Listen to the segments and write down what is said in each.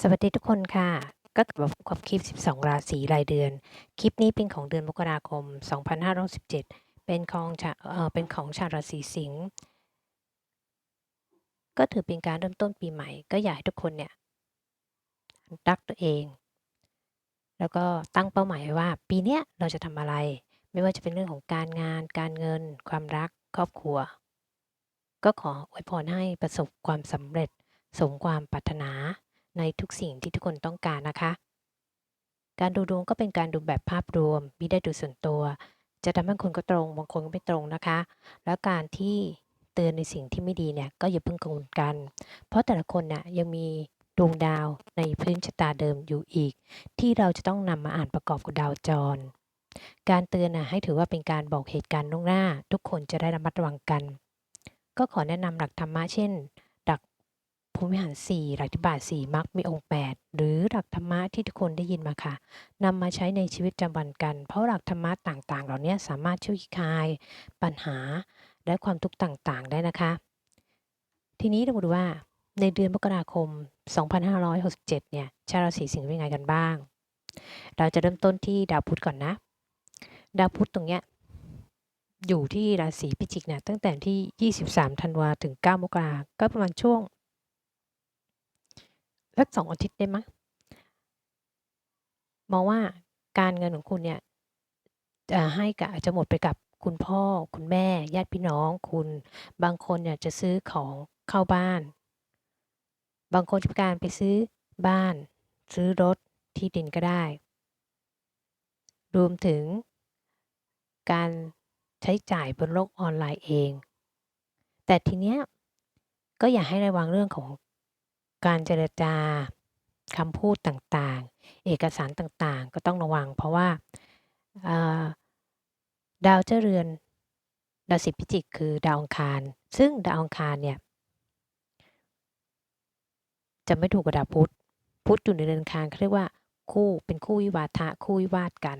สวัสดีทุกคนค่ะ ก็กลับมาพบกับคลิป 12 ราศีรายเดือน คลิปนี้เป็นของเดือนมกราคม 2567 เป็นของชาเอ่อเป็นของชาวราศีสิงห์ก็ถือเป็นการเริ่มต้นปีใหม่ ก็อยากให้ทุกคนเนี่ยรักตัวเอง แล้วก็ตั้งเป้าหมายว้ว่า ปีเนี้ยเราจะทำอะไร ไม่ว่าจะเป็นเรื่องของการงาน การเงิน ความรัก ครอบครัว ก็ขออวยพรให้ประสบความสำเร็จสมความปรารถนา ในทุกสิ่งที่ทุกคนต้องการนะคะ การดูดวงก็เป็นการดูแบบภาพรวมไมิได้ดูส่วนตัว จะทำให้คนก็ตรงบางคนก็ไม่ตรงนะคะ แล้วการที่เตือนในสิ่งที่ไม่ดีเนี่ยก็อย่าเพิ่งกังวลกัน เพราะแต่ละคนน่ะยังมีดวงดาวในพื้นชะตาเดิมอยู่อีก ที่เราจะต้องนำมาอ่านประกอบกับดาวจร การเตือนนะให้ถือว่าเป็นการบอกเหตุการณ์ล่วงหน้า ทุกคนจะได้ระมัดระวังกัน ก็ขอแนะนำหลักธรรมะเช่น ภูมิหารสี่หลักธิบาทสี่มรรคมีองค์ 8 หรือหลักธรรมะที่ทุกคนได้ยินมาค่ะนำมาใช้ในชีวิตประจำวันกัน เพราะหลักธรรมะต่างๆ เหล่านี้สามารถช่วยคลาย ปัญหาและความทุกข์ต่างๆ ได้นะคะ ทีนี้เรามาดูว่าในเดือนมกราคม 2567 เนี่ย ชาวราศีสิงห์เป็นไงกันบ้าง เราจะเริ่มต้นที่ดาวพุธก่อนนะ ดาวพุธตรงเนี้ยอยู่ที่ราศีพิจิกเนี่ยตั้งแต่ที่ 23 ธันวาถึง 9 มกราก็ประมาณช่วง สักสองอาทิตย์ได้มั้งมองว่าการเงินของคุณเนี่ยจะให้กับจะหมดไปกับคุณพ่อ คุณแม่ ญาติพี่น้องคุณ บางคนเนี่ยจะซื้อของเข้าบ้าน บางคนจะการไปซื้อบ้าน ซื้อรถที่ดินก็ได้ รวมถึง การใช้จ่ายบนโลกออนไลน์เอง แต่ทีเนี้ยก็อย่าให้ระวังเรื่องของ การเจรจาคำพูดต่างๆ เอกสารต่างๆ ก็ต้องระวัง เพราะว่าดาวเจเรือนดาวสิพิจิกคือดาวอังคาร ซึ่งดาวอังคารเนี่ยจะไม่ถูกกับดาวพุธพุธอยู่ในเรือนคารเขาเรียกว่าคู่เป็นคู่วิวาทะคู่วิวาทกัน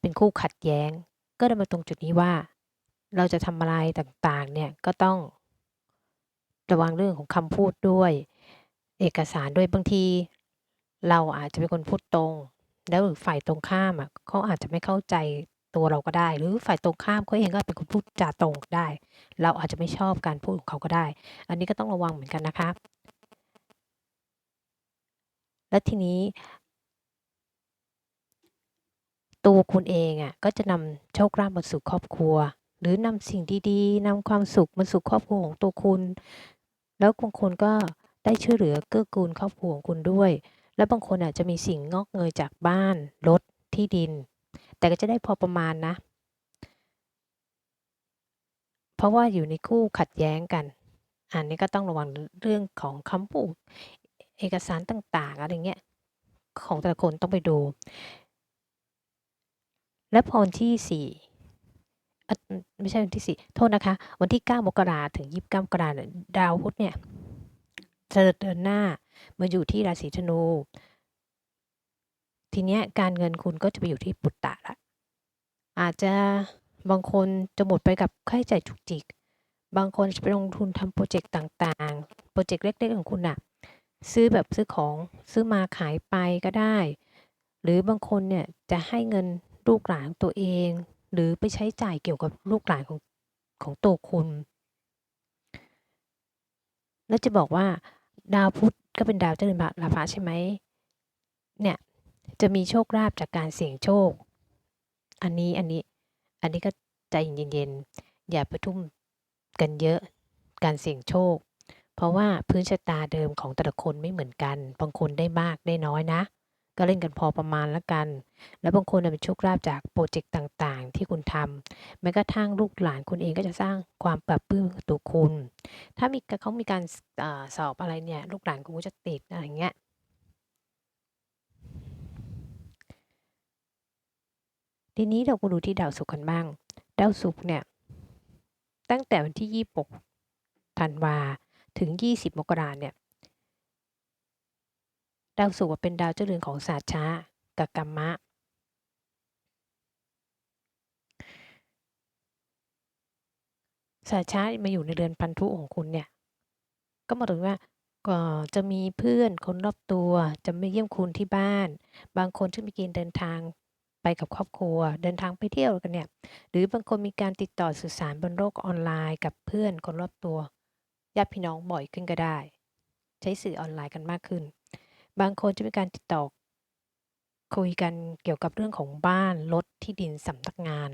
เป็นคู่ขัดแย้ง ก็ได้มาตรงจุดนี้ว่า เราจะทำอะไรต่างๆเนี่ยก็ต้อง ระวังเรื่องของคำพูดด้วย เอกสารด้วยบางที เราอาจจะเป็นคนพูดตรง แล้วหรือฝ่ายตรงข้ามอะเขาอาจจะไม่เข้าใจตัวเราก็ได้ หรือฝ่ายตรงข้ามเขาเองก็เป็นคนพูดจาตรงได้ เราอาจจะไม่ชอบการพูดของเขาก็ได้ อันนี้ก็ต้องระวังเหมือนกันนะคะ และทีนี้ ตัวคุณเองอะก็จะนำโชคลาภมาสู่ครอบครัวหรือนำสิ่งดีๆนำความสุขมาสู่ครอบครัวของตัวคุณ แล้วบางคนก็ได้ช่วยเหลือเกื้อกูลครอบครัวของคุณด้วย แล้วบางคนอาจจะมีสิ่งงอกเงยจากบ้านรถที่ดิน แต่ก็จะได้พอประมาณนะ เพราะว่าอยู่ในคู่ขัดแย้งกัน อันนี้ก็ต้องระวังเรื่องของคำพูดเอกสารต่าง ๆ อะไรเงี้ย ของแต่ละคนต้องไปดู และพอวันที่สี่ ไม่ใช่วันที่สี่โทษนะคะ วันที่เก้ามกราถึงยี่สิบเก้ามกราดาวพุธเนี่ยจะเดินหน้ามาอยู่ที่ราศีธนู ทีเนี้ยการเงินคุณก็จะไปอยู่ที่ปุตตะละอาจจะบางคนจะหมดไปกับค่าใช้จ่ายจุกจิก บางคนจะไปลงทุนทำโปรเจกต์ต่างๆ โปรเจกต์เล็กๆของคุณอะซื้อแบบซื้อของซื้อมาขายไปก็ได้ หรือบางคนเนี่ยจะให้เงินลูกหลานตัวเอง หรือไปใช้จ่ายเกี่ยวกับลูกหลานของของตัวคุณ แล้วจะบอกว่าดาวพุธก็เป็นดาวเจริญลาภะใช่ไหมเนี่ยจะมีโชคลาภจากการเสี่ยงโชค อันนี้อันนี้อันนี้ก็ใจเย็นๆอย่าไปทุ่มกันเยอะการเสี่ยงโชค เพราะว่าพื้นชะตาเดิมของแต่ละคนไม่เหมือนกัน บางคนได้มากได้น้อยนะ ก็เล่นกันพอประมาณละกัน แล้วบางคนเป็นโชคลาภจากโปรเจกต์ต่างๆ ที่คุณทำแม้กระทั่งลูกหลานคุณเองก็จะสร้างความปรับปลื้มตัวคุณ ถ้ามีเขามีการอสอบอะไรเนี่ย ลูกหลานคุณก็จะติดอะไรเงี้ยทีนี้เราก็ดูที่ดาวศุกร์กันบ้าง ดาวศุกร์เนี่ย ตั้งแต่วันที่ 26 ธันวา ถึง 20 มกราเนี่ย ดาวศุกร์เป็นดาวเจ้าเรือนของศาสตร์ช้ากับกรรมะ ศาสตร์ช้ามาอยู่ในเรือนพันธุของคุณเนี่ย ก็มาถึงว่าก็จะมีเพื่อนคนรอบตัวจะมาเยี่ยมคุณที่บ้าน บางคนที่มีเกณฑ์เดินทางไปกับครอบครัว เดินทางไปเที่ยวกันเนี่ย หรือบางคนมีการติดต่อสื่อสารบนโลกออนไลน์กับเพื่อนคนรอบตัวญาติพี่น้องบ่อยขึ้นก็ได้ ใช้สื่อออนไลน์กันมากขึ้น บางคนจะมีการติดต่อ คุยกันเกี่ยวกับเรื่องของบ้านรถที่ดินสำนักงาน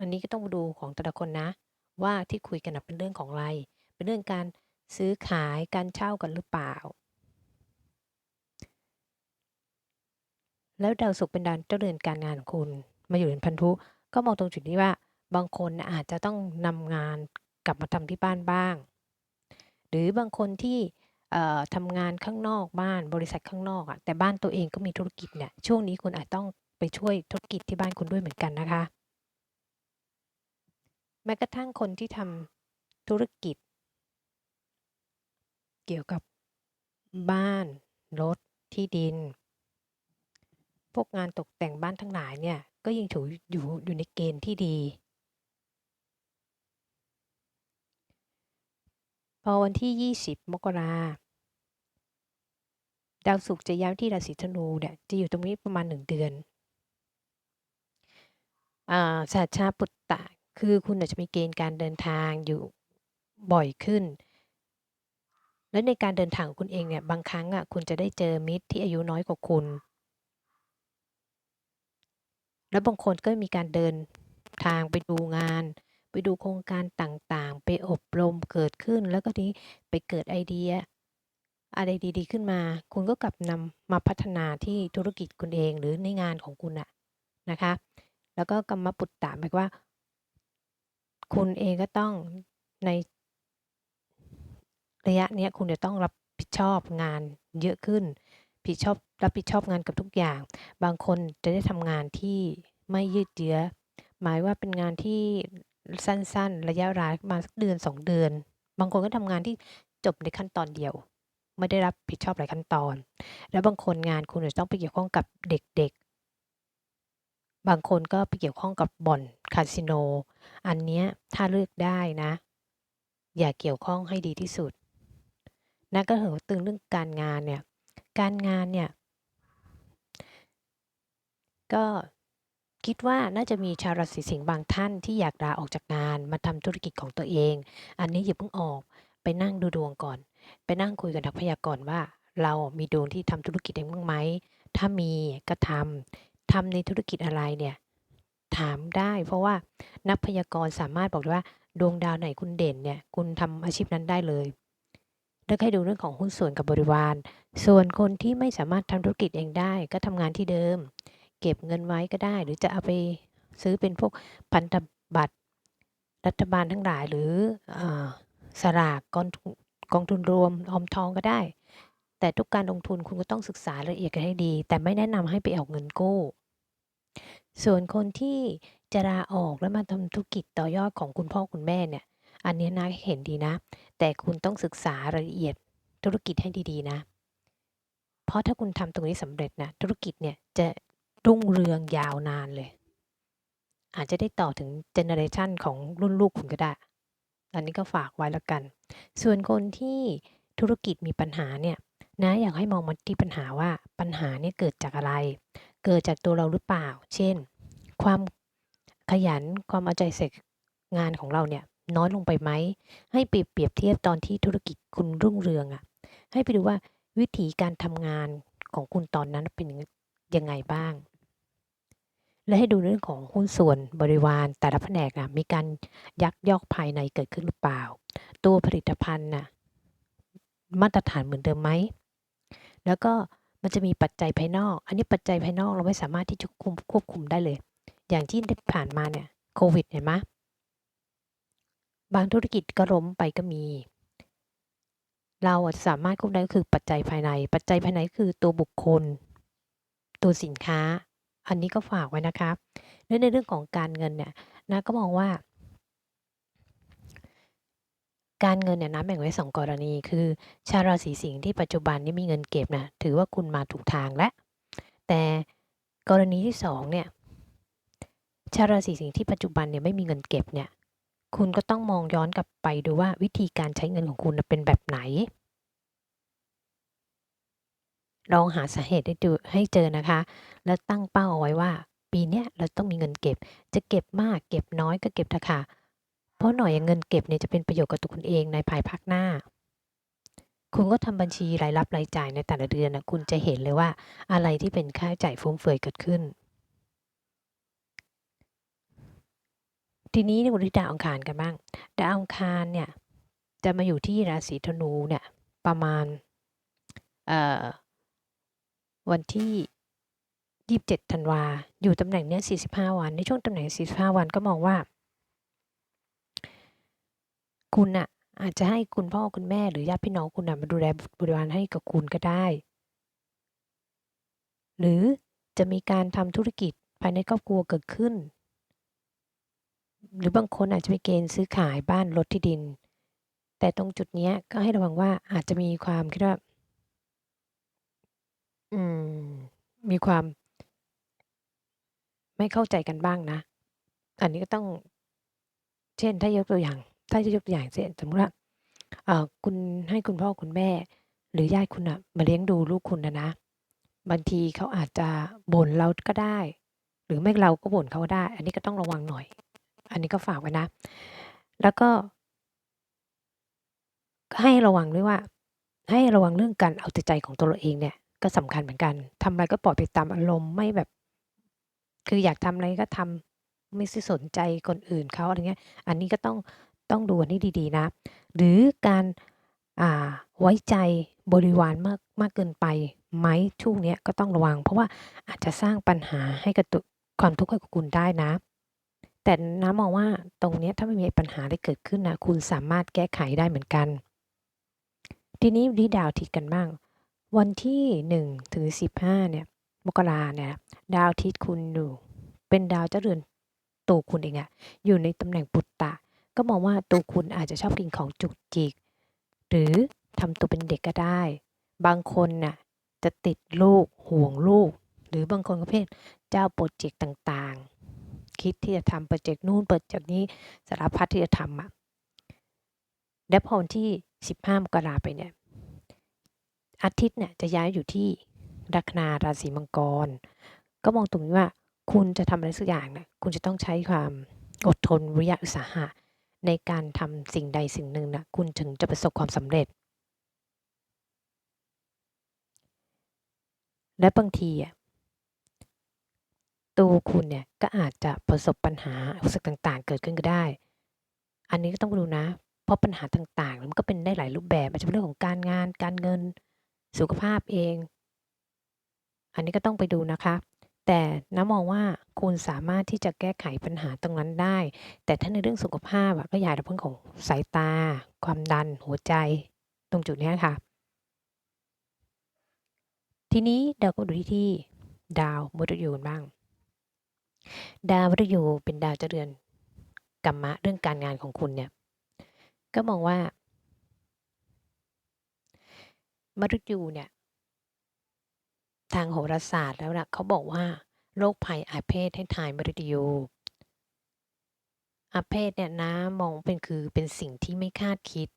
อันนี้ก็ต้องดูของแต่ละคนนะ ว่าที่คุยกันนะเป็นเรื่องของอะไร เป็นเรื่องการซื้อขายการเช่ากันหรือเปล่า แล้วดาวศุกร์เป็นดาวเจ้าเรือนการงานของคุณ มาอยู่เรือนพันธุก็มองตรงจุดนี้ว่า บางคนอาจจะต้องนำงานกลับมาทำที่บ้านบ้าง หรือบางคนที่ เอ่อ ทำงานข้างนอกบ้าน บริษัทข้างนอกอะ แต่บ้านตัวเองก็มีธุรกิจเนี่ย ช่วงนี้คุณอาจต้องไปช่วยธุรกิจที่บ้านคุณด้วยเหมือนกันนะคะ แม้กระทั่งคนที่ทำธุรกิจ เกี่ยวกับ บ้าน รถ ที่ดิน พวกงานตกแต่งบ้านทั้งหลายเนี่ย ก็ยังถือ อยู่ อยู่ในเกณฑ์ที่ดี พอวันที่ 20 มกราดาวศุกร์จะย้ายที่ราศีธนูเนี่ยจะอยู่ตรงนี้ประมาณ 1 เดือนอ่าสัจจาปุตตะ คือคุณอาจจะมีเกณฑ์การเดินทางอยู่บ่อยขึ้น และในการเดินทางของคุณเองเนี่ยบางครั้งอะคุณจะได้เจอมิตรที่อายุน้อยกว่าคุณ แล้วบางคนก็มีการเดินทางไปดูงาน ไปดูโครงการต่างๆ ไปอบรมเกิดขึ้น แล้วก็นี้ไปเกิดไอเดีย อะไรดีๆ ขึ้นมา คุณก็กลับนำมาพัฒนาที่ธุรกิจคุณเองหรือในงานของคุณน่ะนะคะ แล้วก็กัมมปุตตะหมายว่า คุณเองก็ต้องในระยะนี้คุณจะต้องรับผิดชอบงานเยอะขึ้นผิดชอบรับผิดชอบงานกับทุกอย่าง บางคนจะได้ทำงานที่ไม่ยืดเยื้อ หมายว่าเป็นงานที่ สั้น ๆ ระยะเวลามาสักเดือน 2 เดือน บางคนก็ทำงานที่จบในขั้นตอนเดียว ไม่ได้รับผิดชอบหลายขั้นตอน แล้วบางคนงานคุณอาจจะต้องไปเกี่ยวข้องกับเด็กๆ บางคนก็ไปเกี่ยวข้องกับบ่อนคาสิโน อันเนี้ยถ้าเลือกได้นะ อย่าเกี่ยวข้องให้ดีที่สุดนั่นก็คือตึงเรื่องการงานเนี่ย การงานเนี่ย ก็ คิดว่าน่าจะมีชาวราศีสิงห์บางท่านที่อยากลาออกจากงานมาทำธุรกิจของตัวเอง อันนี้อย่าเพิ่งออกไปนั่งดูดวงก่อน ไปนั่งคุยกับนักพยากรณ์ว่า เรามีดวงที่ทำธุรกิจเองบ้างไหมถ้ามีก็ทำทำในธุรกิจอะไรเนี่ยถามได้ เพราะว่านักพยากรณ์สามารถบอกได้ว่า ดวงดาวไหนคุณเด่นเนี่ยคุณทำอาชีพนั้นได้เลยแล้วให้ดูเรื่องของหุ้นส่วนกับบริวาร ส่วนคนที่ไม่สามารถทำธุรกิจเองได้ ก็ทำงานที่เดิม เก็บเงินไว้ก็ได้ หรือจะเอาไปซื้อเป็นพวกพันธบัตรรัฐบาลทั้งหลายหรืออสลากกองทุนกองทุนรวมออมทองก็ได้ แต่ทุกการลงทุนคุณก็ต้องศึกษาละเอียดกันให้ดี แต่ไม่แนะนำให้ไปเอาเงินกู้ ส่วนคนที่จะลาออกแล้วมาทำธุรกิจต่อยอดของคุณพ่อคุณแม่เนี่ย อันนี้น่าเห็นดีนะ แต่คุณต้องศึกษารายละเอียดธุรกิจให้ดีๆนะ เพราะถ้าคุณทำตรงนี้สำเร็จนะธุรกิจเนี่ยจะ รุ่งเรืองยาวนานเลย อาจจะได้ต่อถึงเจเนอเรชันของรุ่นลูกคุณก็ได้ อันนี้ก็ฝากไว้แล้วกัน ส่วนคนที่ธุรกิจมีปัญหาเนี่ยนะอยากให้มองมาที่ปัญหาว่าปัญหาเนี่ยเกิดจากอะไร เกิดจากตัวเราหรือเปล่า เช่น ความขยันความเอาใจใส่งานของเราเนี่ยน้อยลงไปไหม ให้ปเปรียบเทียบตอนที่ธุรกิจคุณรุ่งเรืองอะให้ไปดูว่าวิถีการทำงานของคุณตอนนั้นเป็นยังไงบ้าง และให้ดูเรื่องของหุ้นส่วนบริวารแต่ละแผนกอะมีการยักยอกภายในเกิดขึ้นหรือเปล่า ตัวผลิตภัณฑ์นะมาตรฐานเหมือนเดิมไหม แล้วก็มันจะมีปัจจัยภายนอก อันนี้ปัจจัยภายนอกเราไม่สามารถที่จะคุมควบคุมได้เลย อย่างที่ได้ผ่านมาเนี่ยโควิดเห็นไหมบางธุรกิจก็ล้มไปก็มี เราสามารถควบคุมได้ก็คือปัจจัยภายใน ปัจจัยภายในคือตัวบุคคล ตัวสินค้า อันนี้ก็ฝากไว้นะคะและในเรื่องของการเงินเนี่ยนะก็มองว่า การเงินเนี่ยนะแบ่งไว้ 2 กรณี คือ ชาวราศีสิงห์ที่ปัจจุบันนี้มีเงินเก็บน่ะถือว่าคุณมาถูกทางแล้วแต่กรณีที่2เนี่ยชาวราศีสิงห์ที่ปัจจุบันเนี่ยไม่มีเงินเก็บเนี่ย คุณก็ต้องมองย้อนกลับไปดูว่าวิธีการใช้เงินของคุณเป็นแบบไหน ลองหาสาเหตุให้ดูให้เจอนะคะ แล้วตั้งเป้าเอาไว้ว่า ปีนี้เราต้องมีเงินเก็บ จะเก็บมากเก็บน้อยก็เก็บเถอะค่ะ เพราะหน่อยเงินเก็บเนี่ยจะเป็นประโยชน์กับตัวคุณเองในภายภาคหน้า คุณก็ทำบัญชีรายรับรายจ่ายในแต่ละเดือนนะคุณจะเห็นเลยว่า อะไรที่เป็นค่าใช้จ่ายฟุ่มเฟือยเกิดขึ้น ทีนี้ดูที่ดาวอังคารกันบ้าง ดาวอังคารเนี่ยจะมาอยู่ที่ราศีธนูเนี่ยประมาณ เอ่อ วันที่ 27 ธันวา อยู่ตำแหน่งเนี้ย 45 วัน ในช่วงตำแหน่ง 45 วันก็มองว่า คุณน่ะอาจจะให้คุณพ่อคุณแม่หรือญาติพี่น้องคุณนะมาดูแลบริวารให้กับคุณก็ได้ หรือจะมีการทำธุรกิจภายในครอบครัวเกิดขึ้น หรือบางคนอาจจะมีเกณฑ์ซื้อขายบ้านรถที่ดิน แต่ตรงจุดเนี้ยก็ให้ระวังว่าอาจจะมีความคิดว่า อืม มีความ ไม่เข้าใจกันบ้างนะ อันนี้ก็ต้อง เช่น ถ้ายกตัวอย่าง ถ้าจะยกตัวอย่าง เช่น สมมุติว่า เอ่อ คุณ ให้คุณพ่อคุณแม่ หรือญาติคุณน่ะมาเลี้ยงดูลูกคุณนะนะ บางทีเขาอาจจะบ่นเราก็ได้ หรือไม่เราก็บ่นเขาก็ได้ อันนี้ก็ต้องระวังหน่อย อันนี้ก็ฝากไว้นะ แล้วก็ ให้ระวังด้วยว่า ให้ระวังเรื่องการเอาแต่ใจของตัวเราเองเนี่ย ก็สำคัญเหมือนกัน ทำอะไรก็ปล่อยไปตามอารมณ์ ไม่แบบ คืออยากทำอะไรก็ทำ ไม่ได้สนใจคนอื่นเขา อะไรเงี้ย อันนี้ก็ต้อง ต้องดูอันนี้ดี ๆ นะ หรือการ อ่า ไว้ใจบริวารมาก มากเกินไปไหม ช่วงเนี้ยก็ต้องระวัง เพราะว่าอาจจะสร้างปัญหาให้กับตัว ความทุกข์ให้กับคุณได้นะ แต่น้ามองว่า ตรงเนี้ยถ้าไม่มีปัญหาอะไรเกิดขึ้นน่ะ คุณสามารถแก้ไขได้เหมือนกัน ทีนี้ดูที่ดาวอาทิตย์กันบ้าง วันที่1ถึง15เนี่ยมกราเนี่ยดาวอาทิตย์คุณอยู่เป็นดาวเจ้าเรือนตัวคุณเองอะอยู่ในตำแหน่งปุตตะ ก็มองว่าตัวคุณอาจจะชอบกินของจุกจิก หรือทำตัวเป็นเด็กก็ได้ บางคนน่ะจะติดลูกห่วงลูก หรือบางคนประเภทเจ้าพรเจกต์ต่างๆ คิดที่จะทำพรเจกต์นู่นพรอเจกต์นี้สารพัดที่จะทำอะแล้วพอวันที่ 15 มกราไปเนี่ย อาทิตย์เนี่ยจะย้ายอยู่ที่ลัคนาราศีมังกร ก็มองตรงนี้ว่า คุณจะทำอะไรสักอย่างเนี่ยคุณจะต้องใช้ความอดทนวิริยะอุตสาหะ ในการทำสิ่งใดสิ่งหนึ่งนะคุณถึงจะประสบความสำเร็จ และบางทีอะตัวคุณเนี่ยก็อาจจะประสบปัญหาอุปสรรคต่างๆ เกิดขึ้นก็ได้ อันนี้ก็ต้องดูนะ เพราะปัญหาต่างๆ มันก็เป็นได้หลายรูปแบบอาจจะเป็นเรื่องของการงาน การเงิน สุขภาพเอง อันนี้ก็ต้องไปดูนะคะ แต่น้ามองว่าคุณสามารถที่จะแก้ไขปัญหาตรงนั้นได้ แต่ถ้าในเรื่องสุขภาพอะก็อย่าในเรื่องของสายตา ความดัน หัวใจ ตรงจุดนี้ค่ะ ทีนี้เราก็ดูที่ที่ดาวมฤตยูกันบ้าง ดาวมฤตยูเป็นดาวเจ้าเรือนกัมมะเรื่องการงานของคุณเนี่ย ก็มองว่า มฤตยูเนี่ย ทางโหราศาสตร์แล้วน่ะเขาบอกว่าโรคภัยอาเพศให้ทายมฤตยูอาเพศเนี่ยน้ามองเป็นคือเป็นสิ่งที่ไม่คาดคิด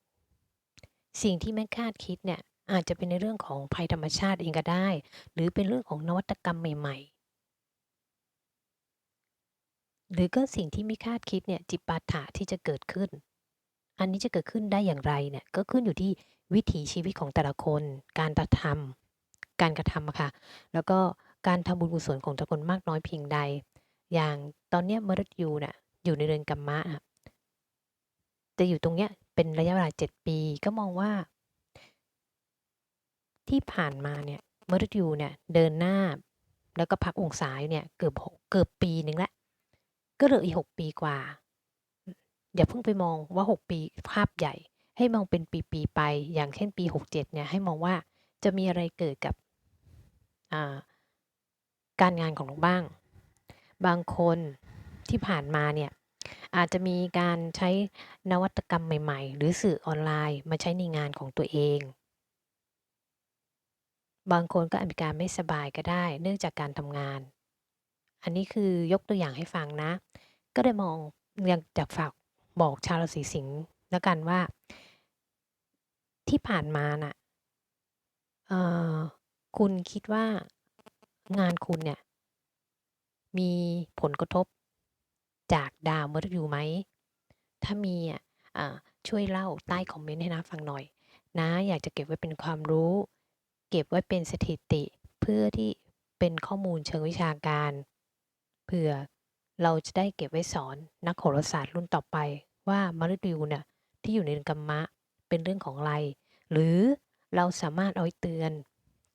สิ่งที่ไม่คาดคิดเนี่ยอาจจะเป็นในเรื่องของภัยธรรมชาติเองก็ได้ หรือเป็นเรื่องของนวัตกรรมใหม่ ๆ หรือก็สิ่งที่ไม่คาดคิดเนี่ยจิปาถะที่จะเกิดขึ้น อันนี้จะเกิดขึ้นได้อย่างไรเนี่ยก็ขึ้นอยู่ที่ วิถีชีวิตของแต่ละคน การกระทำการกระทำอะค่ะแล้วก็การทำบุญกุศลของแต่ละคนมากน้อยเพียงใด อย่างตอนเนี้ยมฤตยูน่ะอยู่ในเรือนกัมมะอะจะอยู่ตรงเนี้ยเป็นระยะเวลา7ปีก็มองว่า ที่ผ่านมาเนี่ยมฤตยูเนี่ยเดินหน้า แล้วก็พักองศาอยู่เนี่ยเกือบเกือบปีหนึ่งแล้วก็เหลืออีก6ปีกว่า อย่าเพิ่งไปมองว่า6ปีภาพใหญ่ ให้มองเป็นปีๆไป อย่างเช่นปี 67 เนี่ย ให้มองว่าจะมีอะไรเกิดกับาการงานของเราบ้าง บางคนที่ผ่านมาเนี่ยอาจจะมีการใช้นวัตกรรมใหม่ๆ หรือสื่อออนไลน์มาใช้ในงานของตัวเอง บางคนก็อาจมีการไม่สบายก็ได้ เนื่องจากการทำงาน อันนี้คือยกตัวอย่างให้ฟังนะ ก็เลยมองอยากจะฝากบอกชาวราศีสิงห์แล้วกันว่า ที่ผ่านมาน่ะเอ่อคุณคิดว่างานคุณเนี่ย มีผลกระทบจากดาวมฤตยูไหม ถ้ามีอะอ่าช่วยเล่าใต้คอมเมนต์ให้น้าฟังหน่อยน้าอยากจะเก็บไว้เป็นความรู้ เก็บไว้เป็นสถิติเพื่อที่เป็นข้อมูลเชิงวิชาการเผื่อเราจะได้เก็บไว้สอนนักโหราศาสตร์รุ่นต่อไปว่ามฤตยูเนี่ยที่อยู่ในเดือนกัมมะเป็นเรื่องของอะไร หรือเราสามารถเอาไปเตือน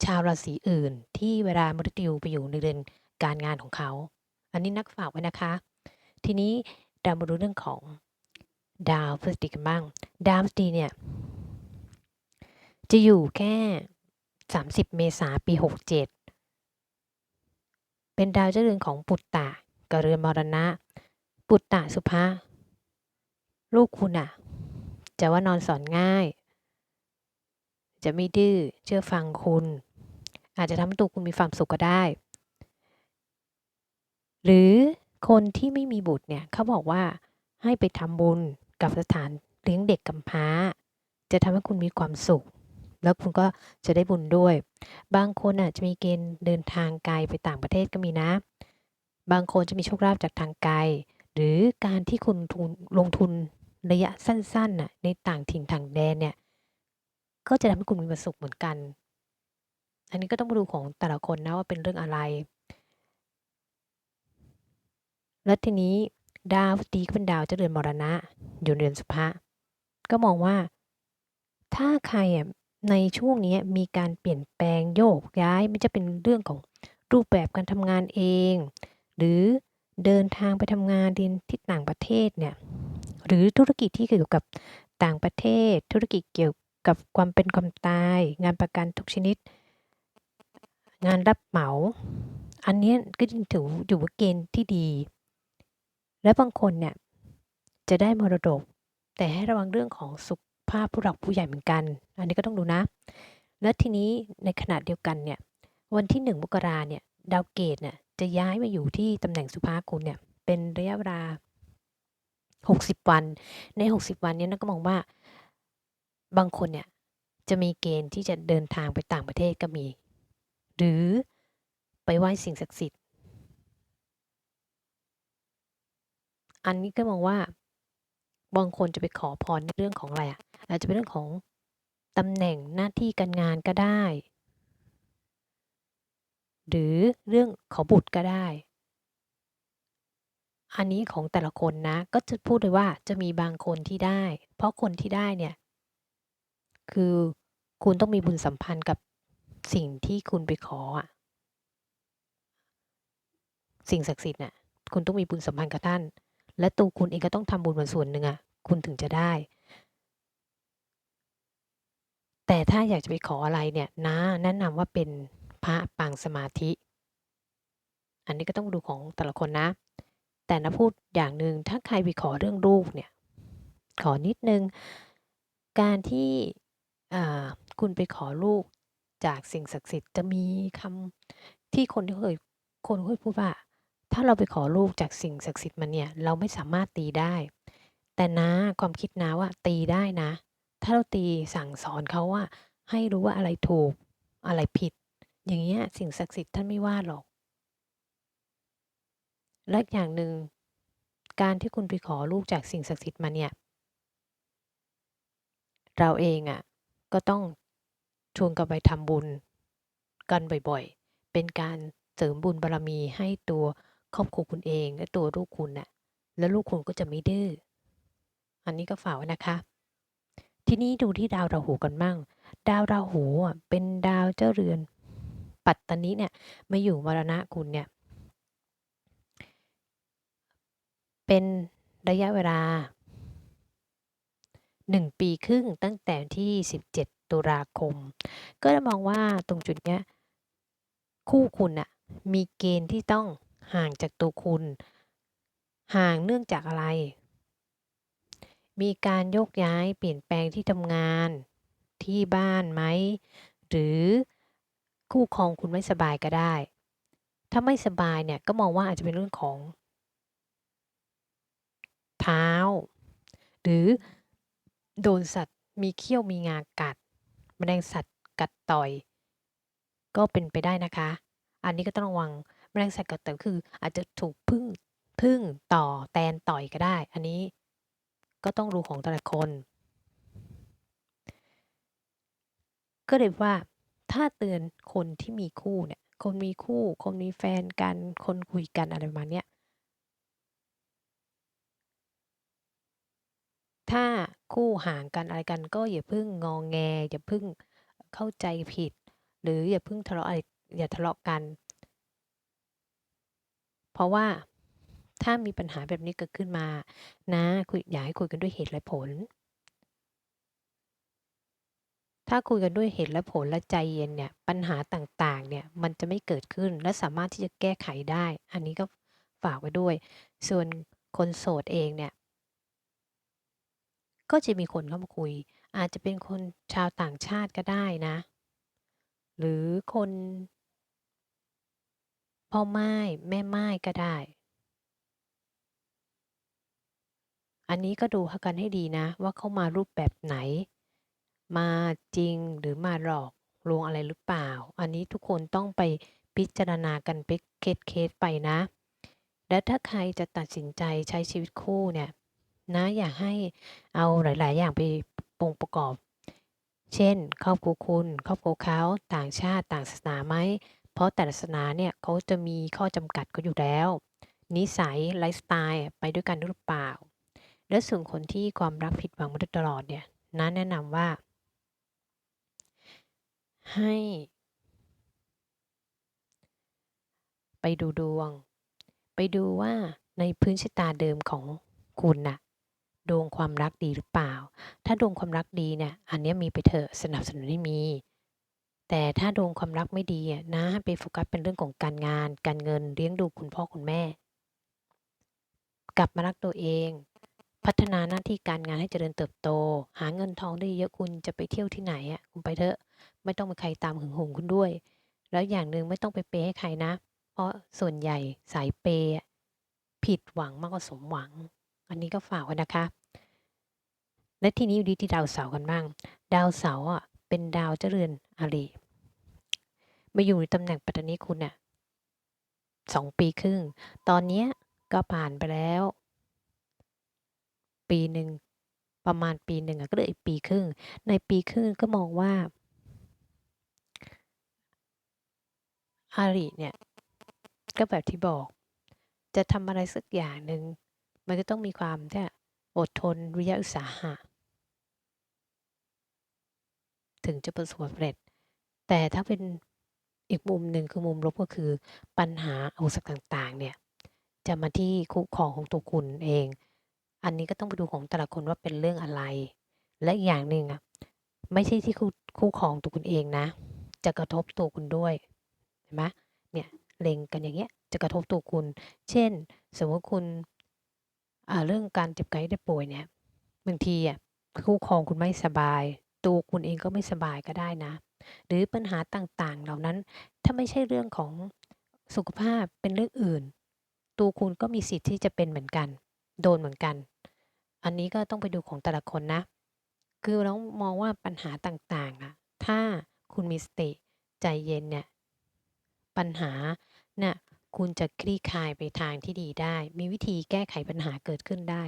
ชาวราศีอื่น ที่เวลามฤตยูไปอยู่ในเดือนการงานของเขา อันนี้นักฝากไว้นะคะ ทีนี้เรามาดูเรื่องของดาวพฤษฎีกันบ้าง ดาวพฤษฎีเนี่ย จะอยู่แค่ 30 เมษาปี 67 เป็นดาวเจ้าเรือนของปุตตะกับเรือนมรณะ ปุตตะสุภาลูกคุณอะ จะว่านอนสอนง่าย จะไม่ดื้อเชื่อฟังคุณ อาจจะทำให้ตัวคุณมีความสุขก็ได้ หรือคนที่ไม่มีบุตรเนี่ยเขาบอกว่าให้ไปทำบุญกับสถานเลี้ยงเด็กกำพร้า จะทำให้คุณมีความสุข แล้วคุณก็จะได้บุญด้วย บางคนอะจะมีเกณฑ์เดินทางไกลไปต่างประเทศก็มีนะ บางคนจะมีโชคลาภจากทางไกล หรือการที่คุณทุนลงทุนระยะสั้นๆน่ะในต่างถิ่นต่างแดนเนี่ย ก็จะทำให้คุณมีความสุขเหมือนกัน อันนี้ก็ต้องมาดูของแต่ละคนนะว่าเป็นเรื่องอะไร และทีนี้ดาวพฤตีก็เป็นดาวเจ้าเรือนมรณะ อยู่ในเรือนสุภะก็มองว่า ถ้าใครในช่วงนี้มีการเปลี่ยนแปลงโยกย้ายไม่จะเป็นเรื่องของรูปแบบการทำงานเอง หรือเดินทางไปทำงานดินที่ต่างประเทศเนี่ยหรือธุรกิจที่เกี่ยวกับต่างประเทศ ธุรกิจเกี่ยว กับความเป็นความตาย งานประกันทุกชนิด งานรับเหมา อันนี้ก็ยังถืออยู่ว่าเกณฑ์ที่ดี และบางคนเนี่ยจะได้มรดก แต่ให้ระวังเรื่องของสุขภาพผู้หลักผู้ใหญ่เหมือนกัน อันนี้ก็ต้องดูนะ และทีนี้ในขณะเดียวกันเนี่ยวันที่หนึ่งมกราเนี่ยดาวเกตเนี่ยจะย้ายมาอยู่ที่ตำแหน่งสุภาคุณเนี่ยเป็นระยะเวลา 60 วัน ใน 60 วันนี้นักก็มองว่า บางคนเนี่ยจะมีเกณฑ์ที่จะเดินทางไปต่างประเทศก็มี หรือไปไหว้สิ่งศักดิ์สิทธิ์ อันนี้ก็มองว่าบางคนจะไปขอพรในเรื่องของอะไรอะอาจจะเป็นเรื่องของตำแหน่งหน้าที่การงานก็ได้ หรือเรื่องขอบุตรก็ได้ อันนี้ของแต่ละคนนะ ก็จะพูดเลยว่าจะมีบางคนที่ได้ เพราะคนที่ได้เนี่ย คือคุณต้องมีบุญสัมพันธ์กับสิ่งที่คุณไปขออะ สิ่งศักดิ์สิทธิ์น่ะ คุณต้องมีบุญสัมพันธ์กับท่าน และตัวคุณเองก็ต้องทำบุญมาส่วนหนึ่งอะ คุณถึงจะได้ แต่ถ้าอยากจะไปขออะไรเนี่ยนะแนะนำว่าเป็นพระปางสมาธิ อันนี้ก็ต้องดูของแต่ละคนนะ แต่นะพูดอย่างหนึ่งถ้าใครไปขอเรื่องลูกเนี่ย ขอนิดนึง การที่ อ่า คุณไปขอลูกจากสิ่งศักดิ์สิทธิ์ จะมีคำที่คนที่เคย คนเคยพูดว่า ถ้าเราไปขอลูกจากสิ่งศักดิ์สิทธิ์มันเนี่ย เราไม่สามารถตีได้ แต่นะความคิดนะว่า ตีได้นะ ถ้าเราตี สั่งสอนเขาว่า ให้รู้ว่าอะไรถูก อะไรผิด อย่างเงี้ย สิ่งศักดิ์สิทธิ์ท่านไม่ว่าหรอก และอย่างหนึ่ง การที่คุณไปขอลูกจากสิ่งศักดิ์สิทธิ์มาเนี่ย เราเองอะ่ะ ก็ต้องชวนกันไปทำบุญกันบ่อยๆ เป็นการเสริมบุญบารรมีให้ตัวครอบครัวคุณเองและตัวลูกคุณน่ะ แล้วลูกคุณก็จะไม่ดื้อ อันนี้ก็ฝากไว้นะคะ ทีนี้ดูที่ดาวราหูกันมั่งดาวราหูอะเป็นดาวเจ้าเรือน ปัตตานีเนี่ยมาอยู่มรณะคุณเนี่ย เป็นระยะเวลา 1 ปีครึ่งตั้งแต่ที่ 17 ตุลาคม ก็จะมองว่าตรงจุดเนี้ยคู่คุณอะมีเกณฑ์ที่ต้องห่างจากตัวคุณ ห่างเนื่องจากอะไร มีการโยกย้ายเปลี่ยนแปลงที่ทำงานที่บ้านไหม หรือคู่ครองคุณไม่สบายก็ได้ ถ้าไม่สบายเนี่ยก็มองว่าอาจจะเป็นเรื่องของ เท้า หรือ โดนสัตว์มีเขี้ยวมีงากัดแมลงสัตว์กัดต่อย ก็เป็นไปได้นะคะ อันนี้ก็ต้องระวังแมลงสัตว์กัดต่อยคือ อาจจะถูกพึ่งพึ่งต่อแตนต่อยก็ได้ อันนี้ก็ต้องรู้ของแต่ละคน ก็เลยว่าถ้าเตือนคนที่มีคู่เนี่ย คนมีคู่ คนมีแฟนกัน คนคุยกันอะไรประมาณเนี้ย ถ้าคู่ห่างกันอะไรกันก็อย่าเพิ่งงอแง อย่าเพิ่งเข้าใจผิด หรืออย่าเพิ่งทะเลาะอะไรอย่าทะเลาะกัน เพราะว่าถ้ามีปัญหาแบบนี้เกิดขึ้นมา นะคุยอยากให้คุยกันด้วยเหตุและผล ถ้าคุยกันด้วยเหตุและผลและใจเย็นเนี่ย ปัญหาต่างๆ เนี่ย มันจะไม่เกิดขึ้นและสามารถที่จะแก้ไขได้ อันนี้ก็ฝากไว้ด้วย ส่วนคนโสดเองเนี่ย ก็จะมีคนเข้ามาคุย อาจจะเป็นคนชาวต่างชาติก็ได้นะ หรือคนพ่อไม้แม่ไม้ก็ได้ อันนี้ก็ดูกันให้ดีนะ ว่าเขามารูปแบบไหน มาจริงหรือมาหลอกลวงอะไรหรือเปล่า อันนี้ทุกคนต้องไปพิจารณากันไปเคสเคสไปนะ และถ้าใครจะตัดสินใจใช้ชีวิตคู่เนี่ย นะ อยากให้เอาหลาย ๆ อย่างไปปรุงประกอบ เช่น ครอบครัวคุณ ครอบครัวเขาต่างชาติต่างศาสนาไหม เพราะแต่ละศาสนาเนี่ยเขาจะมีข้อจำกัดก็อยู่แล้ว นิสัยไลฟ์สไตล์ไปด้วยกันหรือเปล่า และส่วนคนที่ความรักผิดหวังมาตลอดเนี่ยนะแนะนำว่า ให้ไปดูดวง ไปดูว่าในพื้นชะตาเดิมของคุณน่ะ ดวงความรักดีหรือเปล่า ถ้าดวงความรักดีเนี่ย อันเนี้ยมีไปเถอะสนับสนุนให้มี แต่ถ้าดวงความรักไม่ดีอะนะไปโฟกัสเป็นเรื่องของการงาน การเงินเลี้ยงดูคุณพ่อคุณแม่ กลับมารักตัวเอง พัฒนาหน้าที่การงานให้เจริญเติบโต หาเงินทองได้เยอะคุณจะไปเที่ยวที่ไหนอะคุณไปเถอะ ไม่ต้องมีใครตามหึงหวงคุณด้วย แล้วอย่างหนึ่งไม่ต้องไปเปย์ให้ใครนะ เพราะส่วนใหญ่สายเปย์ผิดหวังมากกว่าสมหวัง อันนี้ก็ฝากไว้นะคะ และทีนี้อยู่ดีที่ดาวเสาร์กันบ้าง ดาวเสาร์อะเป็นดาวเจริญอารีมาอยู่ในตำแหน่งปัตตานีคุณเนี่ยสองปีครึ่ง ตอนเนี้ยก็ผ่านไปแล้ว ปีหนึ่งประมาณปีหนึ่งอะก็เหลืออีกปีครึ่ง ในปีครึ่งก็มองว่า อาริเนี่ย ก็แบบที่บอก จะทำอะไรสักอย่างหนึ่ง มันก็ต้องมีความที่อดทนวิริยะอุตสาหะ ถึงจะประสบความสำเร็จ แต่ถ้าเป็นอีกมุมหนึ่งคือมุมลบก็คือปัญหาอุปสรรคต่างๆ เนี่ย จะมาที่คู่ครองของตัวคุณเอง อันนี้ก็ต้องไปดูของแต่ละคนว่าเป็นเรื่องอะไร และอีกอย่างหนึ่งอะไม่ใช่ที่คู่คู่ครองตัวคุณเองนะ จะกระทบตัวคุณด้วยเห็นไหมเนี่ยเล็งกันอย่างเงี้ยจะกระทบตัวคุณ เช่น สมมติคุณ เรื่องการเจ็บไข้ได้ป่วยเนี่ยบางทีอะคู่ครองคุณไม่สบาย ตัวคุณเองก็ไม่สบายก็ได้นะ หรือปัญหาต่างๆ เหล่านั้นถ้าไม่ใช่เรื่องของสุขภาพเป็นเรื่องอื่น ตัวคุณก็มีสิทธิ์ที่จะเป็นเหมือนกัน โดนเหมือนกัน อันนี้ก็ต้องไปดูของแต่ละคนนะ คือเรามองว่าปัญหาต่างๆอะถ้าคุณมีสติใจเย็นเนี่ยปัญหาเนี่ย คุณจะคลี่คลายไปทางที่ดีได้ มีวิธีแก้ไขปัญหาเกิดขึ้นได้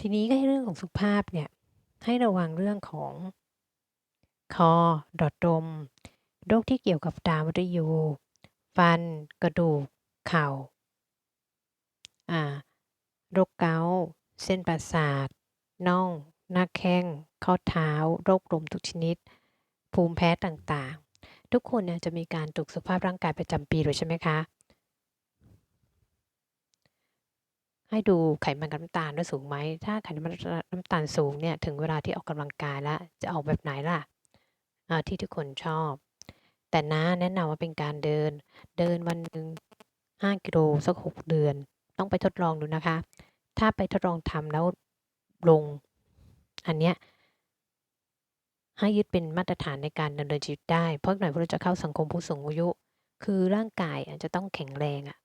ทีนี้ก็ให้เรื่องของสุขภาพเนี่ย ให้ระวังเรื่องของคอหลอดลมโรคที่เกี่ยวกับตามฤดูฟัน กระดูก เข่าอ่าโรคเกาต์เส้นประสาท น่อง หน้าแข้ง ข้อเท้า โรคลมทุกชนิด ภูมิแพ้ต่างๆ ทุกคนเนี่ยจะมีการตรวจสุขภาพร่างกายประจำปีด้วยใช่ไหมคะ ให้ดูไขมันกับน้ำตาลว่าสูงไหม ถ้าไขมันน้ำตาลสูงเนี่ยถึงเวลาที่ออกกำลังกายแล้วจะออกแบบไหนล่ะที่ทุกคนชอบ แต่น้าแนะนำว่าเป็นการเดิน เดินวันหนึ่ง5กิโลสัก 6 เดือน ต้องไปทดลองดูนะคะ ถ้าไปทดลองทำแล้วลง อันเนี้ย ให้ยึดเป็นมาตรฐานในการดำเนินชีวิตได้ เพราะหน่อยพวกเราจะเข้าสังคมผู้สูงอายุ คือร่างกายอะจจะต้องแข็งแรงอะ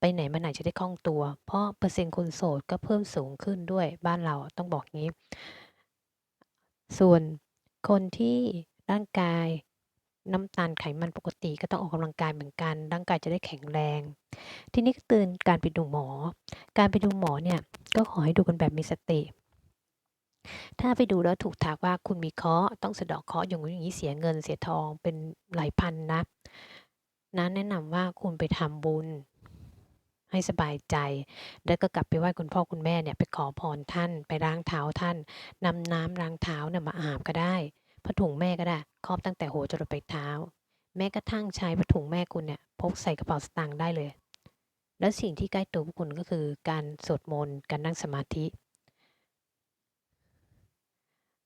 ไปไหนมาไหนจะได้คล่องตัว เพราะเปอร์เซ็นต์คนโสดก็เพิ่มสูงขึ้นด้วยบ้านเราต้องบอกงี้สส่วนคนที่ร่างกายน้ำตาลไขมันปกติก็ต้องออกกำลังกายเหมือนกัน ร่างกายจะได้แข็งแรง ทีนี้ก็เตือนการไปดูหมอ การไปดูหมอเนี่ยก็ขอให้ดูกันแบบมีสติ ถ้าไปดูแล้วถูกทักว่าคุณมีเคราะห์ต้องสะเดาะเคราะห์อย่างนู้นอย่างนี้เสียเงินเสียทองเป็นหลายพันนะนะแนะนำว่าคุณไปทำบุญ ให้สบายใจ แล้วก็กลับไปไหว้คุณพ่อคุณแม่เนี่ยไปขอพรท่านไปล้างเท้าท่านนำน้ำล้างเท้าเนี่ยมาอาบก็ได้ผ้าถุงแม่ก็ได้ ครอบตั้งแต่หัวจรดปเท้า แม้กระทั่งใช้ผ้าถุงแม่คุณเนี่ยพกใส่กระเป๋าสตางค์ได้เลย แล้วสิ่งที่ใกล้ตัวพวกคุณก็คือการสวดมนต์การนั่งสมาธิ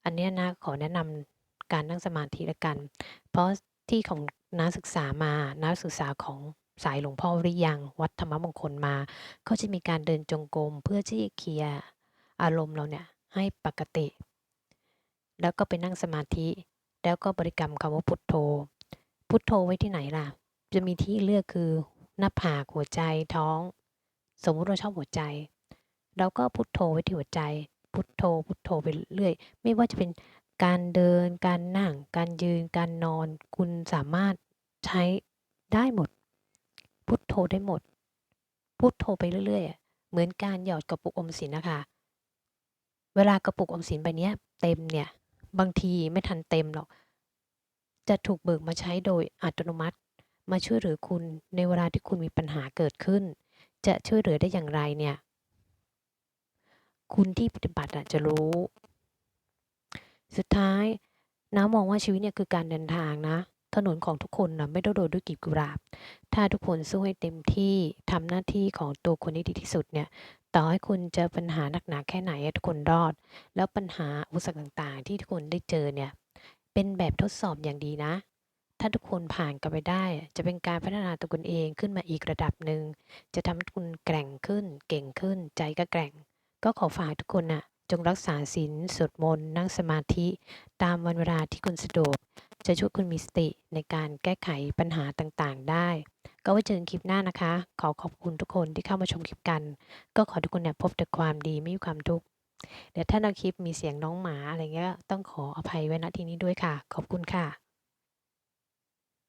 อันนี้นะขอแนะนำการนั่งสมาธิละกัน เพราะที่ของนักศึกษามานักศึกษาของสายหลวงพ่อริยังวัดธรรมมงคลมาเขาจะมีการเดินจงกรมเพื่อที่จะเคลียร์อารมณ์เราเนี่ยให้ปกติ แล้วก็ไปนั่งสมาธิ แล้วก็บริกรรมคำว่าพุทโธ พุทโธไว้ที่ไหนล่ะ จะมีที่เลือกคือหน้าผากหัวใจท้อง สมมุติเราชอบหัวใจ เราก็พุทโธไว้ที่หัวใจ พุทโธ พุทโธไปเรื่อย ไม่ว่าจะเป็นการเดิน การนั่ง การยืน การนอน คุณสามารถใช้ได้หมด พุทโธได้หมด พุทโธไปเรื่อยๆ เหมือนการหยอดกระปุกอมสินนะคะ เวลากระปุกอมสินใบเนี้ยเต็มเนี่ย บางทีไม่ทันเต็มหรอก จะถูกเบิกมาใช้โดยอัตโนมัติ มาช่วยเหลือคุณในเวลาที่คุณมีปัญหาเกิดขึ้น จะช่วยเหลือได้อย่างไรเนี่ย คุณที่ปฏิบัติจะรู้ สุดท้ายน้ามองว่าชีวิตเนี่ยคือการเดินทางนะ ถนนของทุกคนนะไม่ได้โดดด้วยกีบกุหลาบ ถ้าทุกคนสู้ให้เต็มที่ทำหน้าที่ของตัวคนให้ดีที่สุดเนี่ยต่อให้คุณเจอปัญหาหนักหนาแค่ไหนทุกคนรอด แล้วปัญหาอุปสรรคต่างๆ ที่ทุกคนได้เจอเนี่ยเป็นแบบทดสอบอย่างดีนะ ถ้าทุกคนผ่านกันไปได้ จะเป็นการพัฒนาตัวคุณเองขึ้นมาอีกระดับหนึ่งจะทำให้คุณแกร่งขึ้น เก่งขึ้น ใจก็แกร่ง ก็ขอฝากทุกคนน่ะจงรักษาศีลสวดมนต์นั่งสมาธิตามวันเวลาที่คุณสะดวก จะช่วยคุณมีสติในการแก้ไขปัญหาต่างๆ ได้ ก็ไว้เจอกันคลิปหน้านะคะ ขอขอบคุณทุกคนที่เข้ามาชมคลิปกัน ก็ขอทุกคนเนี่ยพบแต่ความดีไม่มีความทุกข์เดี๋ยวถ้าในคลิปมีเสียงน้องหมาอะไรเงี้ยต้องขออภัยไว้ณที่นี้ด้วยค่ะ ขอบคุณค่ะ